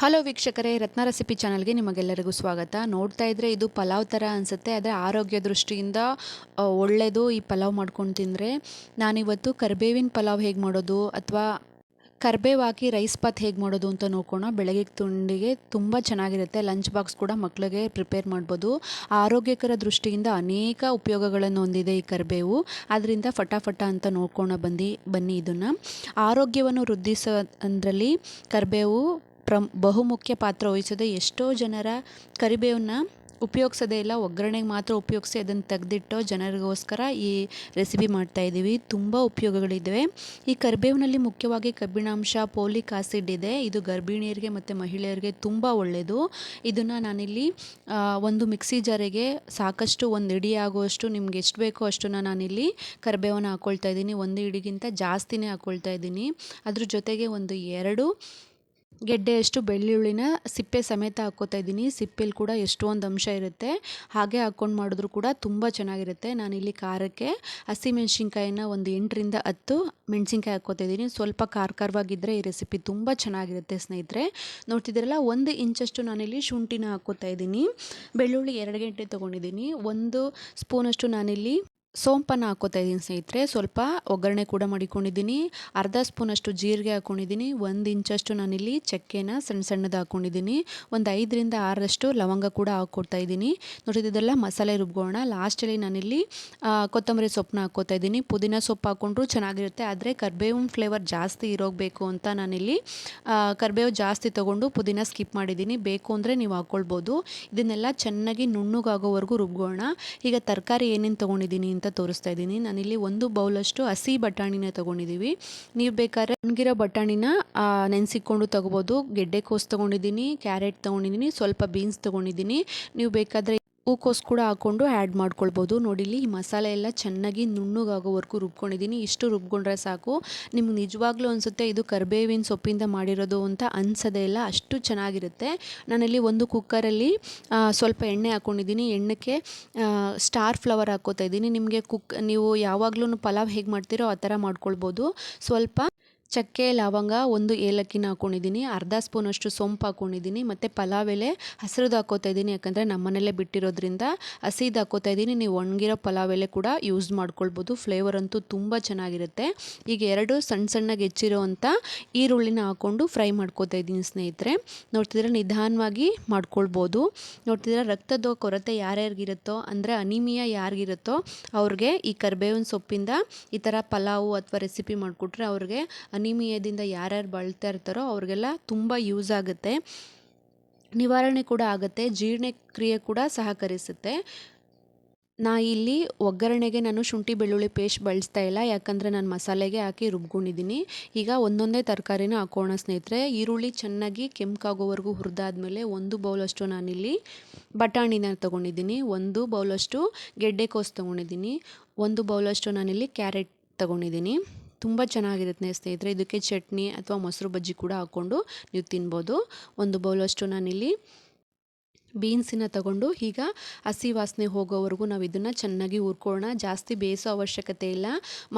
Hello ವೀಕ್ಷಕರೇ ರತ್ನ recipe ಚಾನಲ್ಗೆ ನಿಮಗೆಲ್ಲರಿಗೂ ಸ್ವಾಗತ. ನೋಡ್ತಾ ಇದ್ರೆ ಇದು ಪಲಾವ್ ಥರ ಅನಿಸುತ್ತೆ. ಆದರೆ ಆರೋಗ್ಯ ದೃಷ್ಟಿಯಿಂದ ಒಳ್ಳೆಯದು ಈ ಪಲಾವ್ ಮಾಡ್ಕೊಂಡು ತಿಂದರೆ. ನಾನಿವತ್ತು ಕರ್ಬೇವಿನ ಪಲಾವ್ ಹೇಗೆ ಮಾಡೋದು ಅಥವಾ ಕರ್ಬೇವು ಹಾಕಿ ರೈಸ್ ಪಾತ್ ಹೇಗೆ ಮಾಡೋದು ಅಂತ ನೋಡ್ಕೋಣ ಬೆಳಗ್ಗೆ ತುಂಡಿಗೆ ತುಂಬ ಚೆನ್ನಾಗಿರುತ್ತೆ. ಲಂಚ್ ಬಾಕ್ಸ್ ಕೂಡ ಮಕ್ಕಳಿಗೆ ಪ್ರಿಪೇರ್ ಮಾಡ್ಬೋದು. ಆರೋಗ್ಯಕರ ದೃಷ್ಟಿಯಿಂದ ಅನೇಕ ಉಪಯೋಗಗಳನ್ನು ಹೊಂದಿದೆ ಈ ಕರ್ಬೇವು. ಅದರಿಂದ ಫಟಾಫಟ ಅಂತ ನೋಡ್ಕೋಣ ಬಂದು, ಬನ್ನಿ ಇದನ್ನು. ಆರೋಗ್ಯವನ್ನು ವೃದ್ಧಿಸೋ ಅಂದರಲ್ಲಿ ಕರಿಬೇವು ಪ್ರಮ್ ಬಹುಮುಖ್ಯ ಪಾತ್ರ ವಹಿಸೋದೆ. ಎಷ್ಟೋ ಜನರ ಕರಿಬೇವನ್ನ ಉಪಯೋಗಿಸೋದೇ ಇಲ್ಲ. ಒಗ್ಗರಣೆಗೆ ಮಾತ್ರ ಉಪಯೋಗಿಸಿ ಅದನ್ನು ತೆಗೆದಿಟ್ಟು ಜನರಿಗೋಸ್ಕರ ಈ ರೆಸಿಪಿ ಮಾಡ್ತಾ ಇದ್ದೀವಿ. ತುಂಬ ಉಪಯೋಗಗಳಿದ್ದಾವೆ. ಈ ಕರಿಬೇವಿನಲ್ಲಿ ಮುಖ್ಯವಾಗಿ ಕಬ್ಬಿಣಾಂಶ, ಪೋಲಿಕ್ ಆಸಿಡ್ ಇದೆ. ಇದು ಗರ್ಭಿಣಿಯರಿಗೆ ಮತ್ತು ಮಹಿಳೆಯರಿಗೆ ತುಂಬ ಒಳ್ಳೆಯದು ಇದನ್ನು ನಾನಿಲ್ಲಿ ಒಂದು ಮಿಕ್ಸಿ ಜಾರಿಗೆ ಸಾಕಷ್ಟು ಒಂದು ಇಡಿ ಆಗುವಷ್ಟು ನಿಮ್ಗೆ ಎಷ್ಟು ಬೇಕೋ ಅಷ್ಟನ್ನು ನಾನಿಲ್ಲಿ ಕರಿಬೇವನ್ನು ಹಾಕ್ಕೊಳ್ತಾ ಇದ್ದೀನಿ. ಒಂದು ಇಡಿಗಿಂತ ಜಾಸ್ತಿನೇ ಹಾಕ್ಕೊಳ್ತಾ ಇದ್ದೀನಿ. ಅದ್ರ ಜೊತೆಗೆ ಒಂದು ಎರಡು ಗೆಡ್ಡೆಯಷ್ಟು ಬೆಳ್ಳುಳ್ಳಿನ ಸಿಪ್ಪೆ ಸಮೇತ ಹಾಕ್ಕೋತಾ ಇದ್ದೀನಿ. ಸಿಪ್ಪೆಲಿ ಕೂಡ ಎಷ್ಟೊಂದು ಅಂಶ ಇರುತ್ತೆ. ಹಾಗೆ ಹಾಕ್ಕೊಂಡು ಮಾಡಿದ್ರು ಕೂಡ ತುಂಬ ಚೆನ್ನಾಗಿರುತ್ತೆ. ನಾನಿಲ್ಲಿ ಖಾರಕ್ಕೆ ಹಸಿಮೆಣ್ಸಿನ್ಕಾಯಿನ ಒಂದು ಎಂಟರಿಂದ ಹತ್ತು ಮೆಣಸಿನ್ಕಾಯಿ ಹಾಕ್ಕೋತಾ ಇದ್ದೀನಿ. ಸ್ವಲ್ಪ ಖಾರ ಖಾರವಾಗಿದ್ದರೆ ಈ ರೆಸಿಪಿ ತುಂಬ ಚೆನ್ನಾಗಿರುತ್ತೆ ಸ್ನೇಹಿತರೆ. ನೋಡ್ತಿದ್ದೀರಲ್ಲ, ಒಂದು ಇಂಚಷ್ಟು ನಾನಿಲ್ಲಿ ಶುಂಠಿನ ಹಾಕ್ಕೋತಾ ಇದ್ದೀನಿ. ಬೆಳ್ಳುಳ್ಳಿ ಎರಡು ಗಂಟೆ ತೊಗೊಂಡಿದ್ದೀನಿ. ಒಂದು ಸ್ಪೂನಷ್ಟು ನಾನಿಲ್ಲಿ ಸೋಂಪನ್ನು ಹಾಕೋತಾ ಇದ್ದೀನಿ ಸ್ನೇಹಿತರೆ. ಸ್ವಲ್ಪ ಒಗ್ಗರಣೆ ಕೂಡ ಮಾಡಿಕೊಂಡಿದ್ದೀನಿ. ಅರ್ಧ ಸ್ಪೂನಷ್ಟು ಜೀರಿಗೆ ಹಾಕ್ಕೊಂಡಿದ್ದೀನಿ ಒಂದು ಇಂಚಷ್ಟು ನಾನಿಲ್ಲಿ ಚಕ್ಕೆನ ಸಣ್ಣ ಸಣ್ಣದು ಹಾಕ್ಕೊಂಡಿದ್ದೀನಿ ಒಂದು ಐದರಿಂದ ಆರರಷ್ಟು ಲವಂಗ ಕೂಡ ಹಾಕ್ಕೊಡ್ತಾ ಇದ್ದೀನಿ ನೋಡಿದ್ದೆಲ್ಲ ಮಸಾಲೆ ರುಬ್ಬೋಣ ಲಾಸ್ಟಲ್ಲಿ ನಾನಿಲ್ಲಿ ಕೊತ್ತಂಬರಿ ಸೊಪ್ಪನ್ನ ಹಾಕ್ಕೋತಾ ಇದ್ದೀನಿ ಪುದೀನ ಸೊಪ್ಪು ಹಾಕ್ಕೊಂಡ್ರು ಚೆನ್ನಾಗಿರುತ್ತೆ. ಆದರೆ ಕರ್ಬೇವಿನ ಫ್ಲೇವರ್ ಜಾಸ್ತಿ ಇರೋಗಬೇಕು ಅಂತ ನಾನಿಲ್ಲಿ ಕರ್ಬೇವು ಕರಿಬೇವು ಜಾಸ್ತಿ ತೊಗೊಂಡು ಪುದೀನ ಸ್ಕಿಪ್ ಮಾಡಿದ್ದೀನಿ. ಬೇಕು ಅಂದರೆ ನೀವು ಹಾಕ್ಕೊಳ್ಬೋದು ಇದನ್ನೆಲ್ಲ ಚೆನ್ನಾಗಿ ನುಣ್ಣಗಾಗೋವರೆಗೂ ರುಬ್ಬೋಣ ಈಗ ತರಕಾರಿ ಏನೇನು ತೊಗೊಂಡಿದ್ದೀನಿ ಅಂತ ತೋರಿಸ್ತಾ ಇದ್ದೀನಿ. ನಾನಿಲ್ಲಿ ಒಂದು ಬೌಲಷ್ಟು ಹಸಿ ಬಟಾಣಿನ ತೊಗೊಂಡಿದ್ದೀವಿ. ನೀವು ಬೇಕಾದ್ರೆ ಒಣಗಿರೋ ಬಟಾಣಿನ ನೆನೆಸಿಕೊಂಡು ತೊಗೋಬೋದು. ಗೆಡ್ಡೆಕೋಸು ತೊಗೊಂಡಿದ್ದೀನಿ, ಕ್ಯಾರೆಟ್ ತೊಗೊಂಡಿದ್ದೀನಿ, ಸ್ವಲ್ಪ ಬೀನ್ಸ್ ತೊಗೊಂಡಿದ್ದೀನಿ. ನೀವು ಬೇಕಾದರೆ ಹೂಕೋಸು ಕೂಡ ಹಾಕ್ಕೊಂಡು ಆ್ಯಡ್ ಮಾಡ್ಕೊಳ್ಬೋದು. ನೋಡಿಲಿ ಈ ಮಸಾಲೆ ಎಲ್ಲ ಚೆನ್ನಾಗಿ ನುಣ್ಣಗಾಗೋವರೆಗೂ ರುಬ್ಕೊಂಡಿದ್ದೀನಿ. ಇಷ್ಟು ರುಬ್ಕೊಂಡ್ರೆ ಸಾಕು. ನಿಮ್ಗೆ ನಿಜವಾಗ್ಲೂ ಅನಿಸುತ್ತೆ ಇದು ಕರಿಬೇವಿನ ಸೊಪ್ಪಿಂದ ಮಾಡಿರೋದು ಅಂತ ಅನ್ಸೋದೇ ಇಲ್ಲ. ಅಷ್ಟು ಚೆನ್ನಾಗಿರುತ್ತೆ. ನಾನಲ್ಲಿ ಒಂದು ಕುಕ್ಕರಲ್ಲಿ ಸ್ವಲ್ಪ ಎಣ್ಣೆ ಹಾಕ್ಕೊಂಡಿದ್ದೀನಿ ಎಣ್ಣೆಗೆ ಸ್ಟಾರ್ ಫ್ಲವರ್ ಹಾಕ್ಕೋತಾ ಇದ್ದೀನಿ. ನಿಮಗೆ ಕುಕ್, ನೀವು ಯಾವಾಗಲೂ ಪಲಾವ್ ಹೇಗೆ ಮಾಡ್ತೀರೋ ಆ ಥರ ಮಾಡ್ಕೊಳ್ಬೋದು. ಸ್ವಲ್ಪ ಚಕ್ಕೆ, ಲವಂಗ ಒಂದು ಏಲಕ್ಕಿನ ಹಾಕ್ಕೊಂಡಿದ್ದೀನಿ ಅರ್ಧ ಸ್ಪೂನಷ್ಟು ಸೊಂಪು ಹಾಕ್ಕೊಂಡಿದ್ದೀನಿ ಮತ್ತು ಪಲಾವ್ ಎಲೆ ಹಸಿರುದು ಹಾಕೋತಾ ಇದ್ದೀನಿ, ಯಾಕಂದರೆ ನಮ್ಮನೇಲೆ ಬಿಟ್ಟಿರೋದ್ರಿಂದ ಹಸಿದು ಹಾಕೋತಾ ಇದ್ದೀನಿ. ನೀವು ಒಣಗಿರೋ ಪಲಾವ್ ಎಲೆ ಕೂಡ ಯೂಸ್ ಮಾಡ್ಕೊಳ್ಬೋದು ಫ್ಲೇವರ್ ಅಂತೂ ತುಂಬ ಚೆನ್ನಾಗಿರುತ್ತೆ. ಈಗ ಎರಡು ಸಣ್ಣ ಸಣ್ಣಗೆ ಹೆಚ್ಚಿರೋವಂಥ ಈರುಳ್ಳಿನ ಹಾಕ್ಕೊಂಡು ಫ್ರೈ ಮಾಡ್ಕೋತಾ ಇದ್ದೀನಿ ಸ್ನೇಹಿತರೆ. ನೋಡ್ತಿದ್ರೆ ನಿಧಾನವಾಗಿ ಮಾಡ್ಕೊಳ್ಬೋದು. ನೋಡ್ತಿದ್ರೆ ರಕ್ತದ ಕೊರತೆ ಯಾರ್ಯಾರಿಗಿರುತ್ತೋ, ಅಂದರೆ ಅನಿಮಿಯಾ ಯಾರಿಗಿರುತ್ತೋ, ಅವ್ರಿಗೆ ಈ ಕರ್ಬೇವಿನ ಸೊಪ್ಪಿಂದ ಈ ಥರ ಪಲಾವು ಅಥವಾ ರೆಸಿಪಿ ಮಾಡಿಕೊಟ್ರೆ ಅವ್ರಿಗೆ ಅನಿಮಿಯಾದಿಂದ ಯಾರ್ಯಾರು ಬಳಲ್ತಾ ಇರ್ತಾರೋ ಅವ್ರಿಗೆಲ್ಲ ತುಂಬ ಯೂಸ್ ಆಗುತ್ತೆ. ನಿವಾರಣೆ ಕೂಡ ಆಗುತ್ತೆ ಜೀರ್ಣಕ್ರಿಯೆ ಕೂಡ ಸಹಕರಿಸುತ್ತೆ. ನಾ ಇಲ್ಲಿ ಒಗ್ಗರಣೆಗೆ ನಾನು ಶುಂಠಿ, ಬೆಳ್ಳುಳ್ಳಿ ಪೇಸ್ಟ್ ಬಳಸ್ತಾ ಇಲ್ಲ, ಯಾಕಂದರೆ ನಾನು ಮಸಾಲೆಗೆ ಹಾಕಿ ರುಬ್ಕೊಂಡಿದ್ದೀನಿ. ಈಗ ಒಂದೊಂದೇ ತರಕಾರಿನ ಹಾಕೋಣ ಸ್ನೇಹಿತರೆ. ಈರುಳ್ಳಿ ಚೆನ್ನಾಗಿ ಕೆಂಪಾಗೋವರೆಗೂ ಹುರಿದಾದ್ಮೇಲೆ ಒಂದು ಬೌಲಷ್ಟು ನಾನಿಲ್ಲಿ ಬಟಾಣಿನ ತೊಗೊಂಡಿದ್ದೀನಿ. ಒಂದು ಬೌಲಷ್ಟು ಗೆಡ್ಡೆಕೋಸು ತೊಗೊಂಡಿದ್ದೀನಿ. ಒಂದು ಬೌಲಷ್ಟು ನಾನಿಲ್ಲಿ ಕ್ಯಾರೆಟ್ ತೊಗೊಂಡಿದ್ದೀನಿ. ತುಂಬ ಚೆನ್ನಾಗಿರುತ್ತೆ ಸ್ನೇಹಿತರೆ. ಇದಕ್ಕೆ ಚಟ್ನಿ ಅಥವಾ ಮೊಸರು ಬಜ್ಜಿ ಕೂಡ ಹಾಕ್ಕೊಂಡು ನೀವು ತಿನ್ಬೋದು. ಒಂದು ಬೌಲಷ್ಟು ನಾನಿಲ್ಲಿ ಬೀನ್ಸಿನ ತಗೊಂಡು ಈಗ ಹಸಿ ವಾಸನೆ ಹೋಗೋವರೆಗೂ ನಾವು ಇದನ್ನು ಚೆನ್ನಾಗಿ ಹುರ್ಕೊಳ್ಳೋಣ. ಜಾಸ್ತಿ ಬೇಯಿಸೋ ಅವಶ್ಯಕತೆ ಇಲ್ಲ.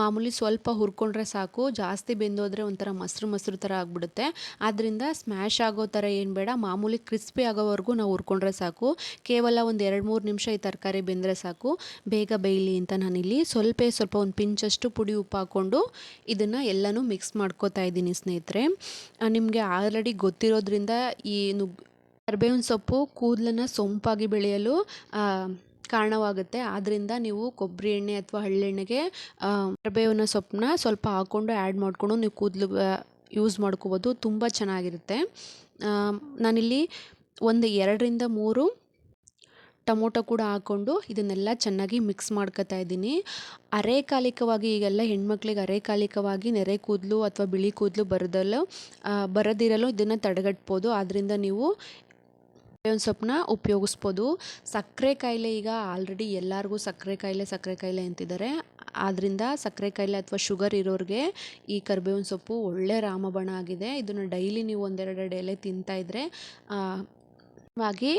ಮಾಮೂಲಿ ಸ್ವಲ್ಪ ಹುರ್ಕೊಂಡ್ರೆ ಸಾಕು. ಜಾಸ್ತಿ ಬೆಂದೋದ್ರೆ ಒಂಥರ ಮೊಸರು ಮೊಸರು ಥರ ಆಗಿಬಿಡುತ್ತೆ. ಆದ್ದರಿಂದ ಸ್ಮ್ಯಾಶ್ ಆಗೋ ಥರ ಏನು ಬೇಡ. ಮಾಮೂಲಿ ಕ್ರಿಸ್ಪಿ ಆಗೋವರೆಗೂ ನಾವು ಹುರ್ಕೊಂಡ್ರೆ ಸಾಕು. ಕೇವಲ ಒಂದು ಎರಡು ಮೂರು ನಿಮಿಷ ಈ ತರಕಾರಿ ಬೆಂದರೆ ಸಾಕು. ಬೇಗ ಬೇಯಲಿ ಅಂತ ನಾನಿಲ್ಲಿ ಸ್ವಲ್ಪ ಸ್ವಲ್ಪ ಒಂದು ಪಿಂಚಷ್ಟು ಪುಡಿ ಉಪ್ಪು ಹಾಕ್ಕೊಂಡು ಇದನ್ನು ಎಲ್ಲನೂ ಮಿಕ್ಸ್ ಮಾಡ್ಕೋತಾ ಇದ್ದೀನಿ ಸ್ನೇಹಿತರೆ. ನಿಮಗೆ ಆಲ್ರೆಡಿ ಗೊತ್ತಿರೋದ್ರಿಂದ ಈ ಕರಿಬೇವಿನ ಸೊಪ್ಪು, ಕೂದಲನ್ನು ಸೊಂಪಾಗಿ ಬೆಳೆಯಲು ಕಾರಣವಾಗುತ್ತೆ. ಆದ್ದರಿಂದ ನೀವು ಕೊಬ್ಬರಿ ಎಣ್ಣೆ ಅಥವಾ ಹಳ್ಳೆಣ್ಣೆಗೆ ಕರ್ಬೇವಿನ ಸೊಪ್ಪನ್ನ ಸ್ವಲ್ಪ ಹಾಕ್ಕೊಂಡು ಆ್ಯಡ್ ಮಾಡಿಕೊಂಡು ನೀವು ಕೂದಲು ಯೂಸ್ ಮಾಡ್ಕೋಬೋದು. ತುಂಬ ಚೆನ್ನಾಗಿರುತ್ತೆ. ನಾನಿಲ್ಲಿ ಒಂದು ಎರಡರಿಂದ ಮೂರು ಟೊಮೊಟೊ ಕೂಡ ಹಾಕ್ಕೊಂಡು ಇದನ್ನೆಲ್ಲ ಚೆನ್ನಾಗಿ ಮಿಕ್ಸ್ ಮಾಡ್ಕೊತಾ ಇದ್ದೀನಿ. ಅರೆಕಾಲಿಕವಾಗಿ ಈಗೆಲ್ಲ ಹೆಣ್ಮಕ್ಳಿಗೆ ಅರೆಕಾಲಿಕವಾಗಿ ನೆರೆ ಕೂದಲು ಅಥವಾ ಬಿಳಿ ಕೂದಲು ಬರದಲ್ಲೂ ಬರದಿರಲು ಇದನ್ನು ತಡೆಗಟ್ಬೋದು. ಆದ್ದರಿಂದ ನೀವು ಬೇವಿನ ಸೊಪ್ಪನ್ನ ಉಪಯೋಗಿಸ್ಬೋದು. ಸಕ್ಕರೆ ಕಾಯಿಲೆ ಈಗ ಆಲ್ರೆಡಿ ಎಲ್ಲರಿಗೂ ಸಕ್ಕರೆ ಕಾಯಿಲೆ ಸಕ್ಕರೆ ಕಾಯಿಲೆ ಅಂತಿದ್ದಾರೆ. ಆದ್ದರಿಂದ ಸಕ್ಕರೆ ಕಾಯಿಲೆ ಅಥವಾ ಶುಗರ್ ಇರೋರಿಗೆ ಈ ಕರಿಬೇವಿನ ಸೊಪ್ಪು ಒಳ್ಳೆ ರಾಮಬಾಣ ಆಗಿದೆ. ಇದನ್ನು ಡೈಲಿ ನೀವು ಒಂದೆರಡು ಎಲೆ ತಿಂತಾ ಇದ್ದರೆ ವಾಗಿ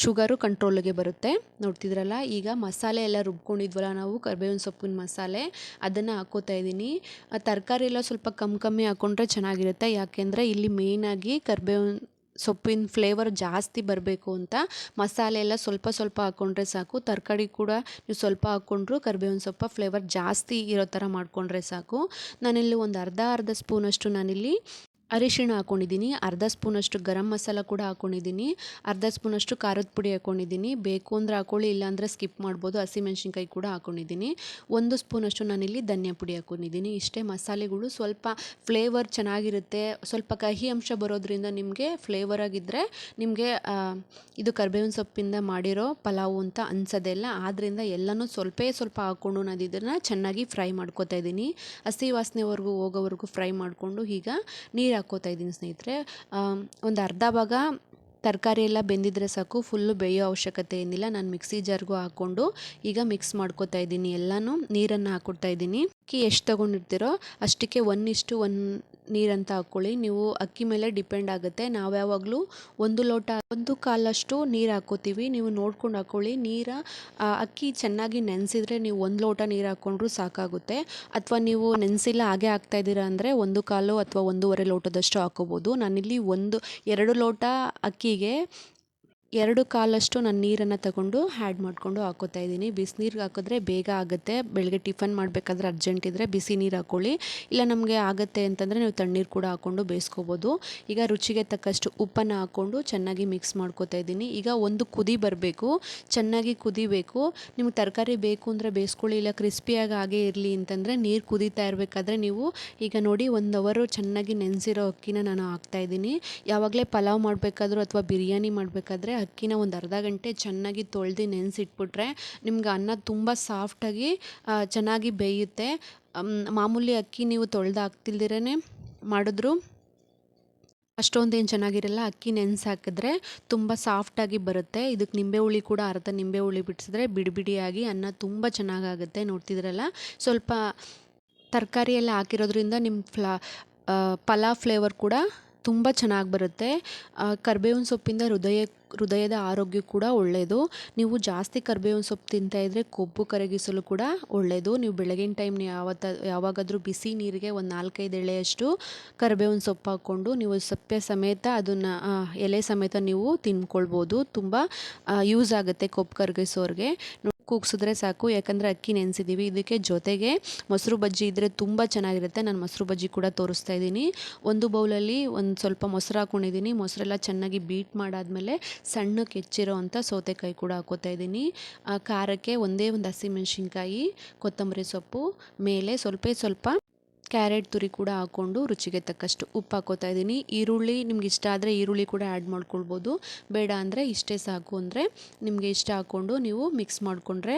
ಶುಗರು ಕಂಟ್ರೋಲ್ಗೆ ಬರುತ್ತೆ. ನೋಡ್ತಿದ್ರಲ್ಲ, ಈಗ ಮಸಾಲೆ ಎಲ್ಲ ರುಬ್ಕೊಂಡಿದ್ವಲ್ಲ ನಾವು ಕರ್ಬೇವಿನ ಸೊಪ್ಪಿನ ಮಸಾಲೆ, ಅದನ್ನು ಹಾಕೋತಾ ಇದ್ದೀನಿ. ತರಕಾರಿ ಎಲ್ಲ ಸ್ವಲ್ಪ ಕಮ್ಮಿ ಕಮ್ಮಿ ಹಾಕ್ಕೊಂಡ್ರೆ ಚೆನ್ನಾಗಿರುತ್ತೆ. ಯಾಕೆಂದರೆ ಇಲ್ಲಿ ಮೇಯ್ನಾಗಿ ಕರಿಬೇವಿನ ಸೊಪ್ಪಿನ ಫ್ಲೇವರ್ ಜಾಸ್ತಿ ಬರಬೇಕು ಅಂತ ಮಸಾಲೆ ಎಲ್ಲ ಸ್ವಲ್ಪ ಸ್ವಲ್ಪ ಹಾಕ್ಕೊಂಡ್ರೆ ಸಾಕು. ತರಕಾರಿ ಕೂಡ ನೀವು ಸ್ವಲ್ಪ ಹಾಕ್ಕೊಂಡ್ರು ಕರಿಬೇವಿನ ಸೊಪ್ಪು ಫ್ಲೇವರ್ ಜಾಸ್ತಿ ಇರೋ ಥರ ಮಾಡಿಕೊಂಡ್ರೆ ಸಾಕು. ನಾನಿಲ್ಲಿ ಒಂದು ಅರ್ಧ ಅರ್ಧ ಸ್ಪೂನಷ್ಟು ನಾನಿಲ್ಲಿ ಅರಿಶಿಣ ಹಾಕೊಂಡಿದ್ದೀನಿ, ಅರ್ಧ ಸ್ಪೂನಷ್ಟು ಗರಂ ಮಸಾಲ ಕೂಡ ಹಾಕೊಂಡಿದ್ದೀನಿ, ಅರ್ಧ ಸ್ಪೂನಷ್ಟು ಖಾರದ ಪುಡಿ ಹಾಕೊಂಡಿದ್ದೀನಿ, ಬೇಕು ಅಂದರೆ ಹಾಕೊಳ್ಳಿ ಇಲ್ಲಾಂದರೆ ಸ್ಕಿಪ್ ಮಾಡ್ಬೋದು, ಹಸಿಮೆಣ್ಸಿನ್ಕಾಯಿ ಕೂಡ ಹಾಕೊಂಡಿದ್ದೀನಿ. ಒಂದು ಸ್ಪೂನಷ್ಟು ನಾನಿಲ್ಲಿ ಧನಿಯಾ ಪುಡಿ ಹಾಕೊಂಡಿದ್ದೀನಿ. ಇಷ್ಟೇ ಮಸಾಲೆಗಳು, ಸ್ವಲ್ಪ ಫ್ಲೇವರ್ ಚೆನ್ನಾಗಿರುತ್ತೆ, ಸ್ವಲ್ಪ ಕಹಿ ಅಂಶ ಬರೋದ್ರಿಂದ ನಿಮಗೆ ಫ್ಲೇವರ್ ಆಗಿದ್ದರೆ ನಿಮಗೆ ಇದು ಕರ್ಬೇವಿನ ಸೊಪ್ಪಿಂದ ಮಾಡಿರೋ ಪಲಾವು ಅಂತ ಅನ್ಸೋದೇ ಇಲ್ಲ. ಆದ್ದರಿಂದ ಎಲ್ಲನೂ ಸ್ವಲ್ಪೇ ಸ್ವಲ್ಪ ಹಾಕ್ಕೊಂಡು ನಾನು ಇದನ್ನು ಚೆನ್ನಾಗಿ ಫ್ರೈ ಮಾಡ್ಕೊತಾ ಇದ್ದೀನಿ. ಹಸಿ ವಾಸನೆವರೆಗೂ ಹೋಗೋವರೆಗೂ ಫ್ರೈ ಮಾಡಿಕೊಂಡು ಈಗ ನೀರು ಹಾಕ್ಕೋತಾ ಇದ್ದೀನಿ ಸ್ನೇಹಿತರೆ. ಒಂದು ಅರ್ಧ ಭಾಗ ತರಕಾರಿ ಎಲ್ಲ ಬೆಂದಿದ್ರೆ ಸಾಕು ಫುಲ್ಲು ಬೇಯೋ ಅವಶ್ಯಕತೆ ಏನಿಲ್ಲ. ನಾನು ಮಿಕ್ಸಿ ಜಾರ್ಗೂ ಹಾಕ್ಕೊಂಡು ಈಗ ಮಿಕ್ಸ್ ಮಾಡ್ಕೊತಾ ಇದ್ದೀನಿ ಎಲ್ಲನೂ. ನೀರನ್ನು ಹಾಕ್ಕೊಡ್ತಾ ಇದ್ದೀನಿ. ಅಕ್ಕಿ ಎಷ್ಟು ತೊಗೊಂಡಿರ್ತೀರೋ ಅಷ್ಟಕ್ಕೆ ಒನ್ ಇಷ್ಟು ಒನ್ ನೀರಂತ ಹಾಕ್ಕೊಳ್ಳಿ ನೀವು ಅಕ್ಕಿ ಮೇಲೆ ಡಿಪೆಂಡ್ ಆಗುತ್ತೆ. ನಾವು ಯಾವಾಗಲೂ ಒಂದು ಲೋಟ, ಒಂದು ಕಾಲಷ್ಟು ನೀರು ಹಾಕ್ಕೋತೀವಿ ನೀವು ನೋಡ್ಕೊಂಡು ಹಾಕ್ಕೊಳ್ಳಿ ನೀರ ಅಕ್ಕಿ ಚೆನ್ನಾಗಿ ನೆನೆಸಿದ್ರೆ ನೀವು ಒಂದು ಲೋಟ ನೀರು ಹಾಕ್ಕೊಂಡ್ರು ಸಾಕಾಗುತ್ತೆ. ಅಥವಾ ನೀವು ನೆನೆಸಿಲ್ಲ ಹಾಗೆ ಹಾಕ್ತಾ ಇದ್ದೀರಾ ಅಂದರೆ ಒಂದು ಕಾಲು ಅಥವಾ ಒಂದೂವರೆ ಲೋಟದಷ್ಟು ಹಾಕ್ಕೋಬೋದು ನಾನಿಲ್ಲಿ ಒಂದು, ಎರಡು ಲೋಟ ಅಕ್ಕಿಗೆ ಎರಡು ಕಾಲಷ್ಟು ನಾನು ನೀರನ್ನು ತಗೊಂಡು ಹ್ಯಾಡ್ ಮಾಡಿಕೊಂಡು ಹಾಕೋತಾ ಇದ್ದೀನಿ. ಬಿಸಿನೀರಿಗೆ ಹಾಕಿದ್ರೆ ಬೇಗ ಆಗುತ್ತೆ. ಬೆಳಗ್ಗೆ ಟಿಫನ್ ಮಾಡಬೇಕಾದ್ರೆ ಅರ್ಜೆಂಟ್ ಇದ್ದರೆ ಬಿಸಿ ನೀರು ಹಾಕ್ಕೊಳ್ಳಿ ಇಲ್ಲ ನಮಗೆ ಆಗುತ್ತೆ ಅಂತಂದರೆ ನೀವು ತಣ್ಣೀರು ಕೂಡ ಹಾಕ್ಕೊಂಡು ಬೇಯಿಸ್ಕೋಬೋದು. ಈಗ ರುಚಿಗೆ ತಕ್ಕಷ್ಟು ಉಪ್ಪನ್ನು ಹಾಕ್ಕೊಂಡು ಚೆನ್ನಾಗಿ ಮಿಕ್ಸ್ ಮಾಡ್ಕೋತಾ ಇದ್ದೀನಿ. ಈಗ ಒಂದು ಕುದಿ ಬರಬೇಕು. ಚೆನ್ನಾಗಿ ಕುದಿಬೇಕು. ನಿಮ್ಗೆ ತರಕಾರಿ ಬೇಕು ಅಂದರೆ ಬೇಯಿಸ್ಕೊಳ್ಳಿ. ಇಲ್ಲ ಕ್ರಿಸ್ಪಿಯಾಗಿ ಹಾಗೇ ಇರಲಿ ಅಂತಂದರೆ ನೀರು ಕುದೀತಾ ಇರಬೇಕಾದ್ರೆ ನೀವು ಈಗ ನೋಡಿ ಒಂದು ಅವರು ಚೆನ್ನಾಗಿ ನೆನೆಸಿರೋ ಅಕ್ಕಿನ ನಾನು ಹಾಕ್ತಾಯಿದ್ದೀನಿ ಯಾವಾಗಲೇ ಪಲಾವ್ ಮಾಡಬೇಕಾದ್ರೂ ಅಥವಾ ಬಿರಿಯಾನಿ ಮಾಡಬೇಕಾದ್ರೆ ಅಕ್ಕಿನ ಒಂದು ಅರ್ಧ ಗಂಟೆ ಚೆನ್ನಾಗಿ ತೊಳ್ದು ನೆನೆಸಿಟ್ಬಿಟ್ರೆ ನಿಮ್ಗೆ ಅನ್ನ ತುಂಬ ಸಾಫ್ಟಾಗಿ ಚೆನ್ನಾಗಿ ಬೇಯುತ್ತೆ. ಮಾಮೂಲಿ ಅಕ್ಕಿ ನೀವು ತೊಳೆದು ಹಾಕ್ತಿಲ್ದಿರೇ ಮಾಡಿದ್ರು ಅಷ್ಟೊಂದೇನು ಚೆನ್ನಾಗಿರಲ್ಲ, ಅಕ್ಕಿ ನೆನೆಸಿ ಹಾಕಿದ್ರೆ ತುಂಬ ಸಾಫ್ಟಾಗಿ ಬರುತ್ತೆ. ಇದಕ್ಕೆ ನಿಂಬೆ ಹುಳಿ ಕೂಡ ಅರ್ಧ ನಿಂಬೆ ಹುಳಿ ಬಿಡಿಸಿದ್ರೆ ಬಿಡಿ ಬಿಡಿಯಾಗಿ ಅನ್ನ ತುಂಬ ಚೆನ್ನಾಗಾಗುತ್ತೆ ನೋಡ್ತಿದ್ರಲ್ಲ. ಸ್ವಲ್ಪ ತರಕಾರಿ ಎಲ್ಲ ಹಾಕಿರೋದ್ರಿಂದ ನಿಮ್ಮ ಫ್ಲಾ ಪಲಾವ್ ಫ್ಲೇವರ್ ಕೂಡ ತುಂಬ ಚೆನ್ನಾಗಿ ಬರುತ್ತೆ. ಕರ್ಬೇವಿನ ಸೊಪ್ಪಿಂದ ಹೃದಯ, ಹೃದಯದ ಆರೋಗ್ಯ ಕೂಡ ಒಳ್ಳೆಯದು ನೀವು ಜಾಸ್ತಿ ಕರ್ಬೇವಿನ ಸೊಪ್ಪು ತಿಂತಾಯಿದ್ರೆ ಕೊಬ್ಬು ಕರಗಿಸಲು ಕೂಡ ಒಳ್ಳೆಯದು ನೀವು ಬೆಳಗಿನ ಟೈಮ್ ಯಾವತ್ತ, ಯಾವಾಗಾದರೂ ಬಿಸಿ ನೀರಿಗೆ ಒಂದು ನಾಲ್ಕೈದು ಎಳೆಯಷ್ಟು ಕರ್ಬೇವಿನ ಸೊಪ್ಪು ಹಾಕ್ಕೊಂಡು ನೀವು ಸೊಪ್ಪೆ ಸಮೇತ ಅದನ್ನು ಎಲೆ ಸಮೇತ ನೀವು ತಿನ್ಕೊಳ್ಬೋದು. ತುಂಬ ಯೂಸ್ ಆಗುತ್ತೆ ಕೊಬ್ಬು ಕರಗಿಸೋರಿಗೆ. ಕೂಗ್ಸಿದ್ರೆ ಸಾಕು, ಯಾಕಂದರೆ ಅಕ್ಕಿ ನೆನೆಸಿದ್ದೀವಿ ಇದಕ್ಕೆ ಜೊತೆಗೆ ಮೊಸರು ಬಜ್ಜಿ ಇದ್ದರೆ ತುಂಬ ಚೆನ್ನಾಗಿರುತ್ತೆ. ನಾನು ಮೊಸರು ಬಜ್ಜಿ ಕೂಡ ತೋರಿಸ್ತಾ ಇದ್ದೀನಿ. ಒಂದು ಬೌಲಲ್ಲಿ ಒಂದು ಸ್ವಲ್ಪ ಮೊಸರು ಹಾಕ್ಕೊಂಡಿದ್ದೀನಿ ಮೊಸರೆಲ್ಲ ಚೆನ್ನಾಗಿ ಬೀಟ್ ಮಾಡಾದಮೇಲೆ ಸಣ್ಣಕ್ಕೆ ಹೆಚ್ಚಿರೋ ಅಂಥ ಸೌತೆಕಾಯಿ ಕೂಡ ಹಾಕೋತಾ ಇದ್ದೀನಿ. ಖಾರಕ್ಕೆ ಒಂದೇ ಒಂದು ಹಸಿಮೆಣ್ಸಿನ್ಕಾಯಿ ಕೊತ್ತಂಬರಿ ಸೊಪ್ಪು, ಮೇಲೆ ಸ್ವಲ್ಪ ಸ್ವಲ್ಪ ಕ್ಯಾರೆಟ್ ತುರಿ ಕೂಡ ಹಾಕ್ಕೊಂಡು ರುಚಿಗೆ ತಕ್ಕಷ್ಟು ಉಪ್ಪು ಹಾಕೋತಾ ಇದ್ದೀನಿ. ಈರುಳ್ಳಿ ನಿಮ್ಗೆ ಇಷ್ಟ ಆದರೆ ಈರುಳ್ಳಿ ಕೂಡ ಆ್ಯಡ್ ಮಾಡ್ಕೊಳ್ಬೋದು. ಬೇಡ ಅಂದರೆ ಇಷ್ಟೇ ಸಾಕು ಅಂದರೆ ನಿಮಗೆ ಇಷ್ಟ ಹಾಕ್ಕೊಂಡು ನೀವು ಮಿಕ್ಸ್ ಮಾಡಿಕೊಂಡ್ರೆ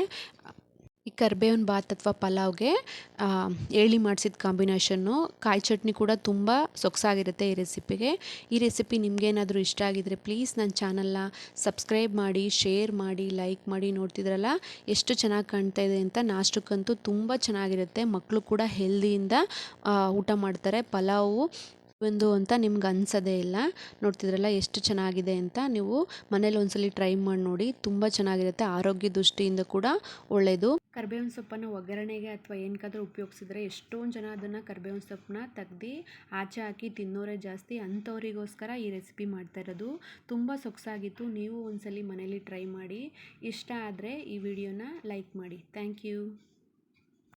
ಈ ಕರ್ಬೇವಿನ ಬಾತ್ ಅಥವಾ ಪಲಾವ್ಗೆ ಏಳಿ ಮಾಡಿಸಿದ ಕಾಂಬಿನೇಷನ್ನು ಕಾಯಿ ಚಟ್ನಿ ಕೂಡ ತುಂಬ ಸೊಗಸಾಗಿರುತ್ತೆ ಈ ರೆಸಿಪಿಗೆ. ಈ ರೆಸಿಪಿ ನಿಮಗೇನಾದರೂ ಇಷ್ಟ ಆಗಿದರೆ ಪ್ಲೀಸ್ ನನ್ನ ಚಾನಲ್ನ ಸಬ್ಸ್ಕ್ರೈಬ್ ಮಾಡಿ, ಶೇರ್ ಮಾಡಿ, ಲೈಕ್ ಮಾಡಿ ನೋಡ್ತಿದ್ರಲ್ಲ, ಎಷ್ಟು ಚೆನ್ನಾಗಿ ಕಾಣ್ತಾ ಇದೆ ಅಂತ ನಾಷ್ಟಕ್ಕಂತೂ ತುಂಬ ಚೆನ್ನಾಗಿರುತ್ತೆ. ಮಕ್ಕಳು ಕೂಡ ಹೆಲ್ದಿಯಿಂದ ಊಟ ಮಾಡ್ತಾರೆ. ಪಲಾವು ಒಂದು ಅಂತ ನಿಮ್ಗೆ ಅನ್ಸೋದೇ ಇಲ್ಲ. ನೋಡ್ತಿದ್ರಲ್ಲ ಎಷ್ಟು ಚೆನ್ನಾಗಿದೆ ಅಂತ ನೀವು ಮನೇಲಿ ಒಂದ್ಸಲಿ ಟ್ರೈ ಮಾಡಿ ನೋಡಿ. ತುಂಬ ಚೆನ್ನಾಗಿರುತ್ತೆ. ಆರೋಗ್ಯ ದೃಷ್ಟಿಯಿಂದ ಕೂಡ ಒಳ್ಳೆಯದು ಕರ್ಬೇವಿನ ಸೊಪ್ಪನ್ನು ಒಗ್ಗರಣೆಗೆ ಅಥವಾ ಏನಕ್ಕಾದ್ರೂ ಉಪಯೋಗಿಸಿದ್ರೆ ಎಷ್ಟೊಂದು ಜನ ಅದನ್ನು ಕರ್ಬೇವಿನ ಸೊಪ್ಪನ್ನ ತೆಗ್ದು ಆಚೆ ಹಾಕಿ ತಿನ್ನೋರೇ ಜಾಸ್ತಿ ಅಂಥವರಿಗೋಸ್ಕರ ಈ ರೆಸಿಪಿ ಮಾಡ್ತಾ ಇರೋದು. ತುಂಬ ಸೊಗಸಾಗಿತ್ತು. ನೀವು ಒಂದ್ಸಲಿ ಮನೇಲಿ ಟ್ರೈ ಮಾಡಿ. ಇಷ್ಟ ಆದರೆ ಈ ವಿಡಿಯೋನ ಲೈಕ್ ಮಾಡಿ. Thank you.